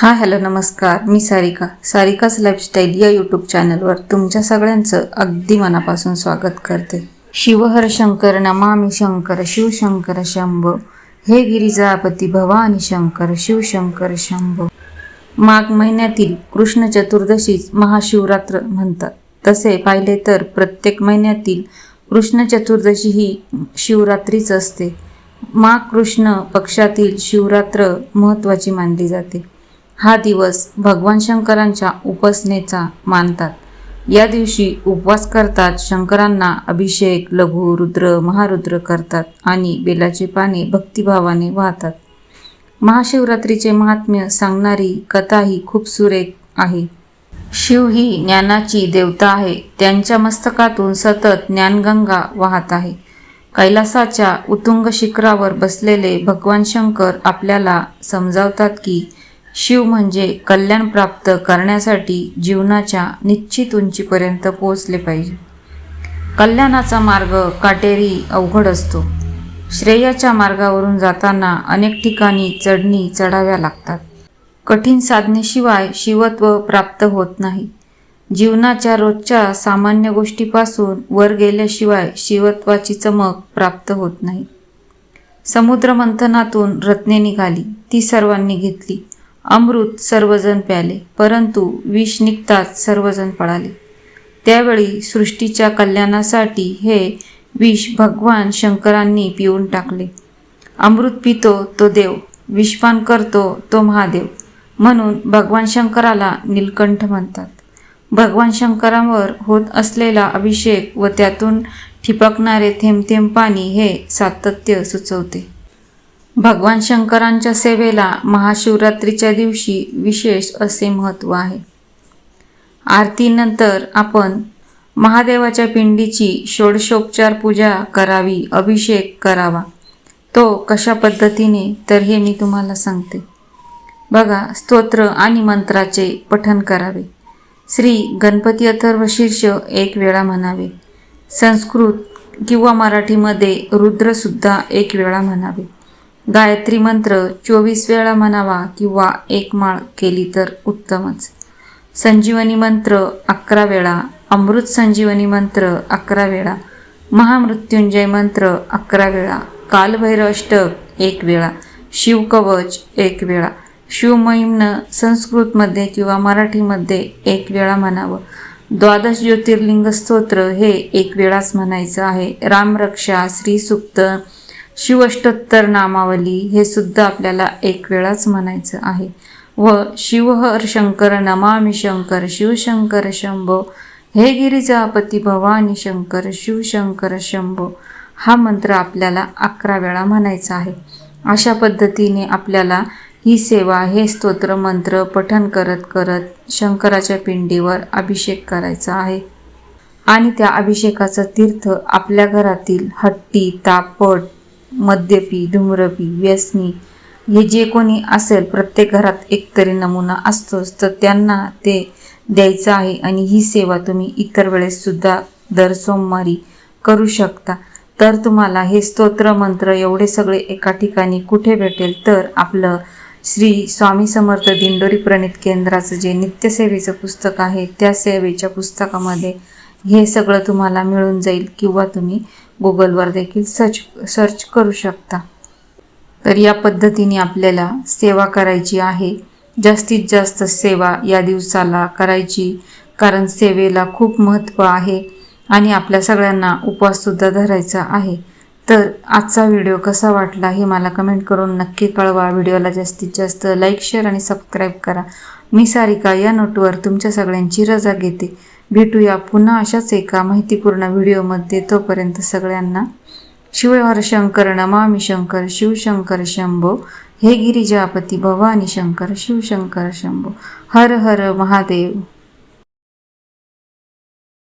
हा हॅलो नमस्कार. मी सारिका. सारिकाच लाईफस्टाईल या यूट्यूब चॅनलवर तुमच्या सगळ्यांचं अगदी मनापासून स्वागत करते. शिवहर शंकर नमामी शंकर शिवशंकर शंभ. हे गिरिजापती भवानी शंकर शिवशंकर शंभ. माघ महिन्यातील कृष्ण चतुर्दशीच महाशिवरात्र म्हणतात. तसे पाहिले तर प्रत्येक महिन्यातील कृष्ण चतुर्दशी ही शिवरात्रीच असते. माघ कृष्ण पक्षातील शिवरात्र महत्त्वाची मानली जाते. हा दिवस भगवान शंकरांच्या उपासनेचा मानतात. या दिवशी उपवास करतात शंकरांना अभिषेक लघु रुद्र महारुद्र करतात आणि बेलाचे पाने भक्तिभावाने वाहतात. महाशिवरात्रीचे महात्म्य सांगणारी कथा ही खूप सुरेख आहे. शिव ही ज्ञानाची देवता आहे त्यांच्या मस्तकातून सतत ज्ञानगंगा वाहत आहे. कैलासाच्या उतुंग शिखरावर बसलेले भगवान शंकर आपल्याला समजावतात की शिव म्हणजे कल्याण प्राप्त करण्यासाठी जीवनाच्या निश्चित उंचीपर्यंत पोहोचले पाहिजे. कल्याणाचा मार्ग काटेरी अवघड असतो. श्रेयाच्या मार्गावरून जाताना अनेक ठिकाणी चढणी चढाव्या लागतात. कठीण साधनेशिवाय शिवत्व प्राप्त होत नाही. जीवनाच्या रोजच्या सामान्य गोष्टीपासून वर गेल्याशिवाय शिवत्वाची चमक प्राप्त होत नाही. समुद्रमंथनातून रत्ने निघाली ती सर्वांनी घेतली. अमृत सर्वजण प्याले परंतु विष निघताच सर्वजण पळाले. त्यावेळी सृष्टीच्या कल्याणासाठी हे विष भगवान शंकरांनी पिऊन टाकले. अमृत पितो तो देव विषपान करतो तो महादेव म्हणून भगवान शंकराला नीलकंठ म्हणतात. भगवान शंकरांवर होत असलेला अभिषेक व त्यातून ठिपकणारे थेंब थेंब पाणी हे सातत्य सुचवते. भगवान शंकरांच्या सेवेला महाशिवरात्रीच्या दिवशी विशेष असे महत्त्व आहे. आरतीनंतर आपण महादेवाच्या पिंडीची षोडशोपचार पूजा करावी अभिषेक करावा. तो कशा पद्धतीने तर हे मी तुम्हाला सांगते. बघा स्तोत्र आणि मंत्राचे पठन करावे. श्री गणपती अथर्व शीर्ष एक वेळा म्हणावे. संस्कृत किंवा मराठीमध्ये रुद्रसुद्धा एक वेळा म्हणावे. गायत्री मंत्र चोवीस वेळा म्हणावा किंवा एक माळ केली तर उत्तमच. संजीवनी मंत्र अकरा वेळा अमृत संजीवनी मंत्र अकरा वेळा महामृत्युंजय मंत्र अकरा वेळा कालभैरव अष्टक एक वेळा शिवकवच एक वेळा शिवमहिम्न संस्कृतमध्ये किंवा मराठीमध्ये एक वेळा म्हणावं. द्वादश ज्योतिर्लिंग स्तोत्र हे एक वेळाच म्हणायचं आहे. रामरक्षा श्रीसुक्त शिवष्टोत्तर नामावली हे सुद्धा आपल्याला एक वेळाच म्हणायचं आहे. व शिवहर शंकर नमामि शंकर शिवशंकर शंभो हे गिरिजापती भवानी शंकर शिवशंकर शंभो हा मंत्र आपल्याला अकरा वेळा म्हणायचा आहे. अशा पद्धतीने आपल्याला ही सेवा हे स्तोत्र मंत्र पठन करत करत शंकराच्या पिंडीवर अभिषेक करायचा आहे. आणि त्या अभिषेकाचा तीर्थ आपल्या घरातील हट्टी तापट मद्यपी धूम्रपी व्यसनी हे जे कोणी असेल प्रत्येक घरात एकतरी नमुना असतोच तर त्यांना ते द्यायचं आहे आणि ही सेवा तुम्ही इतर वेळेससुद्धा दर सोमवारी करू शकता. तर तुम्हाला हे स्तोत्र मंत्र एवढे सगळे एका ठिकाणी कुठे भेटेल? तर आपलं श्री स्वामी समर्थ दिंडोरी प्रणित केंद्राचं जे नित्यसेवेचं पुस्तक आहे त्या सेवेच्या पुस्तकामध्ये हे सगळं तुम्हाला मिळून जाईल किंवा तुम्ही गुगलवर देखील सर्च सर्च करू शकता. तर या पद्धतीने आपल्याला सेवा करायची आहे. जास्तीत जास्त सेवा या दिवसाला करायची कारण सेवेला खूप महत्त्व आहे आणि आपल्या सगळ्यांना उपवाससुद्धा धरायचा आहे. तर आजचा व्हिडिओ कसा वाटला हे मला कमेंट करून नक्की कळवा. व्हिडिओला जास्तीत जास्त लाईक शेअर आणि सबस्क्राईब करा. मी सारिका या नोटवर तुमच्या सगळ्यांची रजा घेते. भेटूया पुन्हा अशाच एका माहितीपूर्ण व्हिडिओमध्ये तोपर्यंत सगळ्यांना शिवहर शंकर नमामी शंकर शिवशंकर शंभो हे गिरिजापती भवानी शंकर शिवशंकर शंभो. हर हर महादेव.